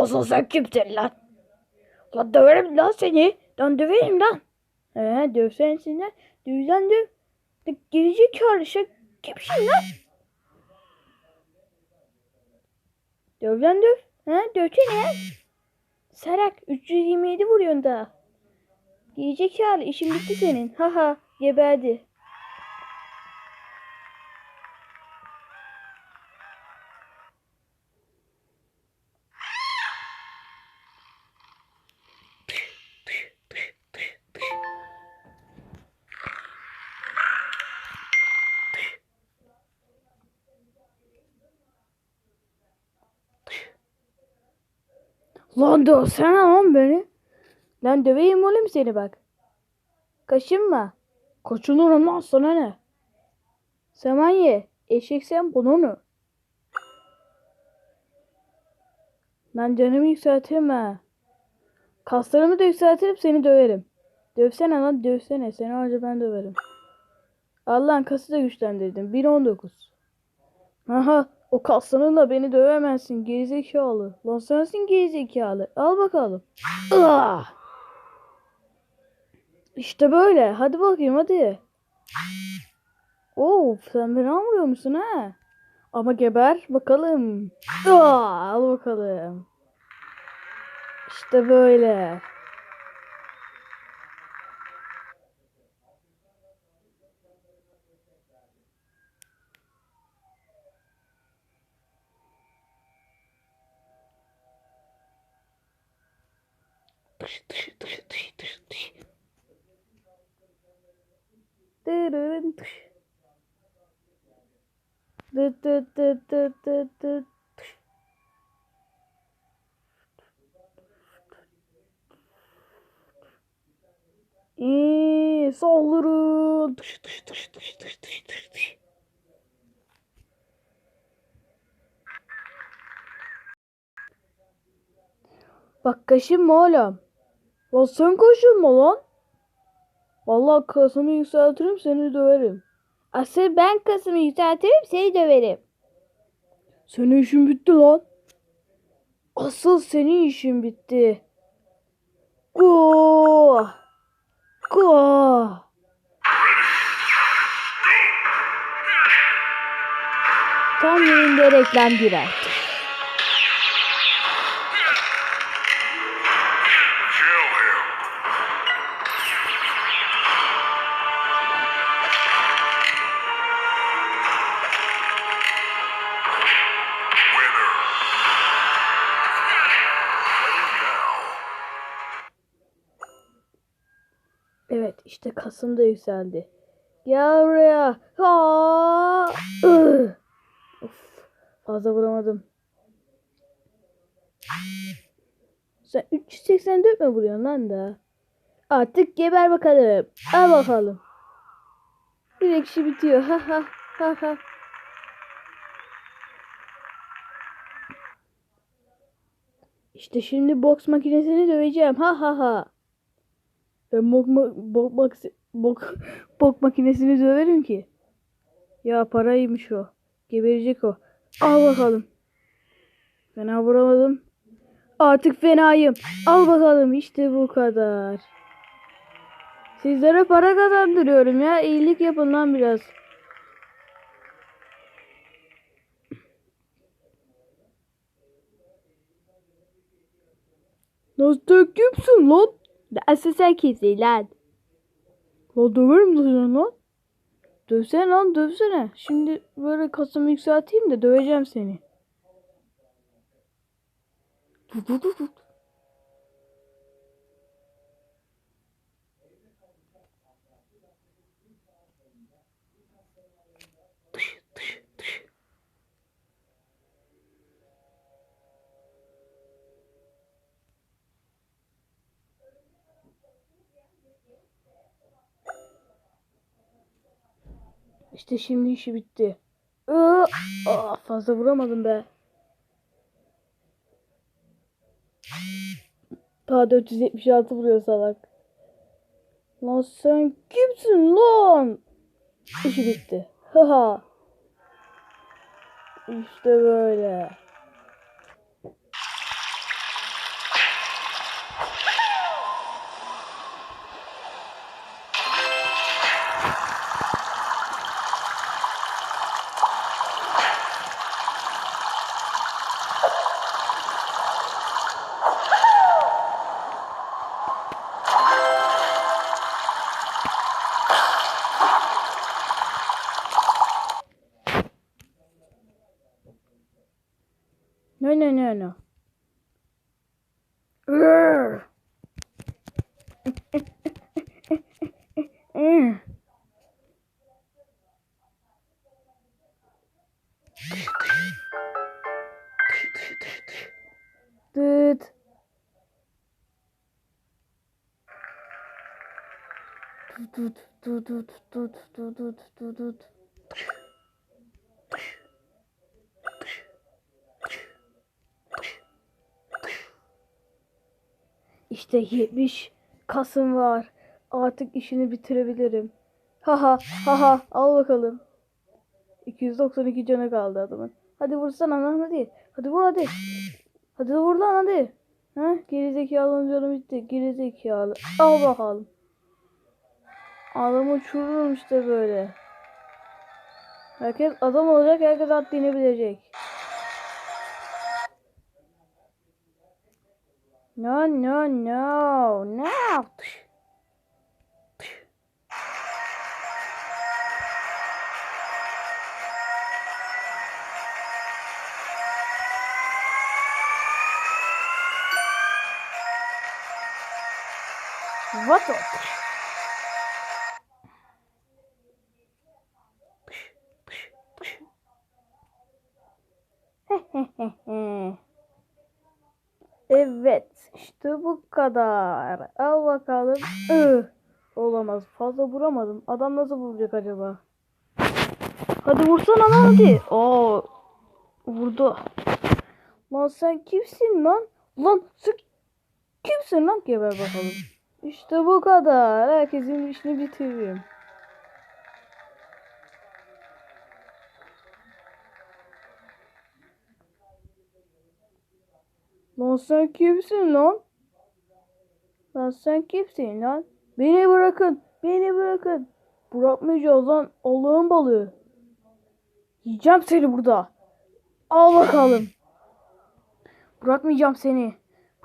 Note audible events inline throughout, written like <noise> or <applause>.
Asıl sen kimsin lan? Lan döverim lan seni. Lan döverim lan. He dövsen seni. Dövsen döv. Gerizekalı sen kimsin lan? Döv lan döv. He dövsene. Sarak 327 vuruyorsun daha. Gerizekalı işin bitti senin. Haha geberdi. Lan dövsene lan beni. Lan döveyim oğlum seni bak. Kaşınma. Kaçınırım lan sana ne? Semanye. Eşek sen bunu mu? Lan canımı yükseltirme. Kaslarımı da yükseltirim seni döverim. Dövsene lan dövsene. Seni önce ben döverim. Allah'ın kası da güçlendirdim. 1.19. Aha o kaslarınla beni dövemezsin gerizekalı. Lan sensin gerizekalı. Al bakalım. Ah! İşte böyle. Hadi bakayım hadi. Oo sen beni vuruyor musun ha? Ama geber bakalım. Ah, al bakalım. İşte böyle. Dırırın tış. Dı dı dı dı dı dı tış. İyi, saldırın. Tış tış tış tış tış tış tış tış. Bak kaşınma oğlum. Lan sen kaşınma lan. Vallahi kasımı yükseltirim seni döverim. Asıl ben kasımı yükseltirim seni döverim. Senin işin bitti lan. Asıl senin işin bitti. Go. Go. Tam yerinde reklam girer. İşte kasım da yükseldi. Gel buraya. Of, fazla vuramadım. Sen 384 mi vuruyorsun lan da? Artık geber bakalım. Al bakalım. Direkt işi bitiyor. Ha ha ha ha. İşte şimdi boks makinesini döveceğim. Ha ha ha. Ben bok, bok, bok, bok, bok makinesini döverim ki. Ya paraymış o. Geberecek o. Al bakalım. Fena vuramadım. Artık fenayım. Al bakalım işte bu kadar. Sizlere para kazandırıyorum ya. İyilik yapın lan biraz. Nasıl kimsin lan? Sen kimsin lan? Lan döverim lan lan. Dövsene lan dövsene. Şimdi böyle kasımı yükselteyim de döveceğim seni. Tut, İşte şimdi işi bitti. Aa, fazla vuramadım be. Daha 476 vuruyor salak. Lan sen kimsin lan? İşi bitti. Haha. İşte böyle. No no no no. Dıt. Tut tut tut tut tut tut tut tut. İşte 70 Kasım var. Artık işini bitirebilirim. Haha haha al bakalım. 292 canı kaldı adamın. Hadi vursana lan hadi. Hadi vur hadi. Hadi vur lan hadi. Ha? Gerizekalının canı bitti. Gerizekalı. Al bakalım. Adamı uçururum işte böyle. Herkes adam olacak, herkes haddini bilecek. No, no, no, no. What the? Evet, işte bu kadar. Al bakalım. Olamaz. Fazla vuramadım. Adam nasıl vuracak acaba? Hadi vursana lan hadi. Aa, vurdu. Lan sen kimsin lan? Lan sen kimsin lan? Geber bakalım. İşte bu kadar. Herkesin işini bitiririm. Lan sen kimsin lan? Lan sen kimsin lan? Beni bırakın. Beni bırakın. Bırakmayacağız lan. Allah'ın balığı. Yiyeceğim seni burada. Al bakalım. Bırakmayacağım seni.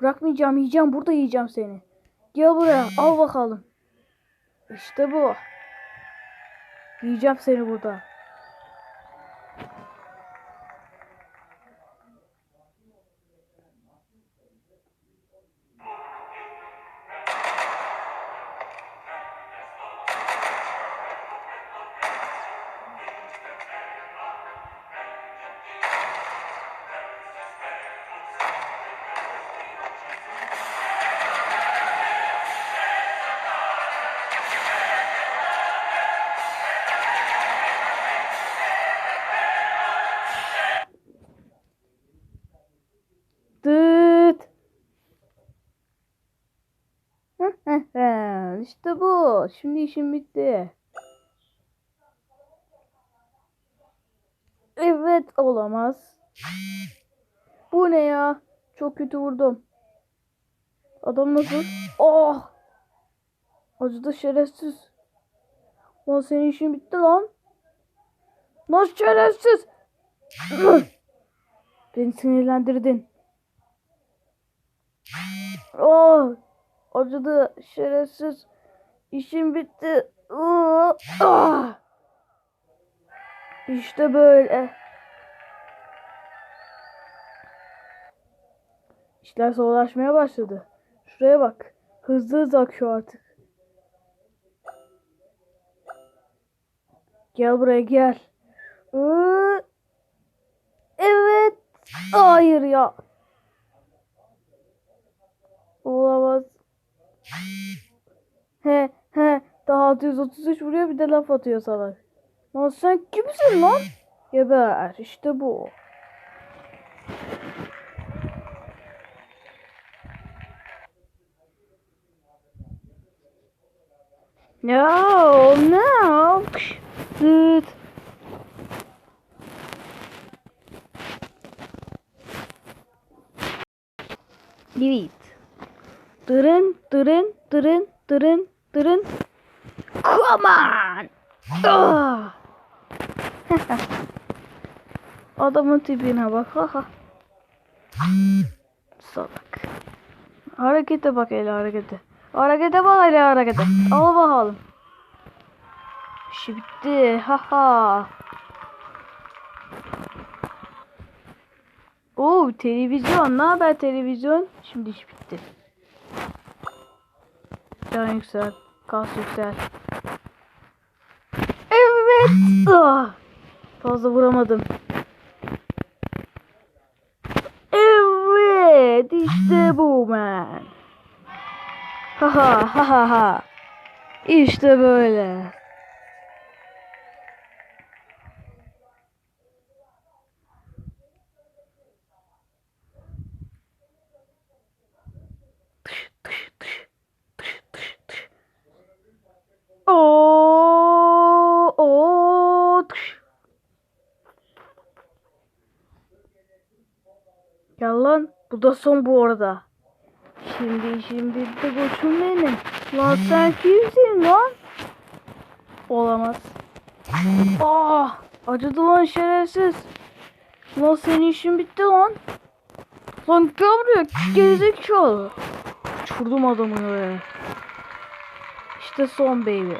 Bırakmayacağım. Yiyeceğim. Burada yiyeceğim seni. Gel buraya. Al bakalım. İşte bu. Yiyeceğim seni burada. Şimdi işim bitti. Evet olamaz. Bu ne ya? Çok kötü vurdum. Adam nasıl? Oh! Acıdı şerefsiz. Lan senin işin bitti lan. Lan şerefsiz. Beni sinirlendirdin. Oh! Acıdı şerefsiz. İşim bitti. Ah! İşte böyle. İşler zorlaşmaya başladı. Şuraya bak. Hızlı hızlı akıyor artık. Gel buraya gel. Evet. Hayır ya. Olamaz. He he. Daha 633 vuruyor bir de laf atıyor salak. Lan sen kimsin lan? Geber. işte bu. No, no. Dıt. Evet. Dırın, dırın, dırın, dırın, dırın. Come on. Ah. <laughs> Adamın tipine bak. Salak. Harekete bak hele harekete. Harekete bak hele harekete. Al bakalım. İşi bitti. Ha ha. Oo televizyon. Ne haber televizyon? Şimdi iş bitti. Can yüksel. Kas yüksel. Evet. Ah, fazla vuramadım. Evet. işte bu. Ha ha ha ha ha. İşte böyle. Oo, oo, tış. Gel lan. Bu da son bu arada. Şimdi işim bitti koçum benim. Lan sen kimsin lan? Olamaz. Ah, acıdı lan şerefsiz. Lan senin işin bitti lan. Lan gel buraya gerizekalı. Uçurdum adamı öyle. İşte son baby.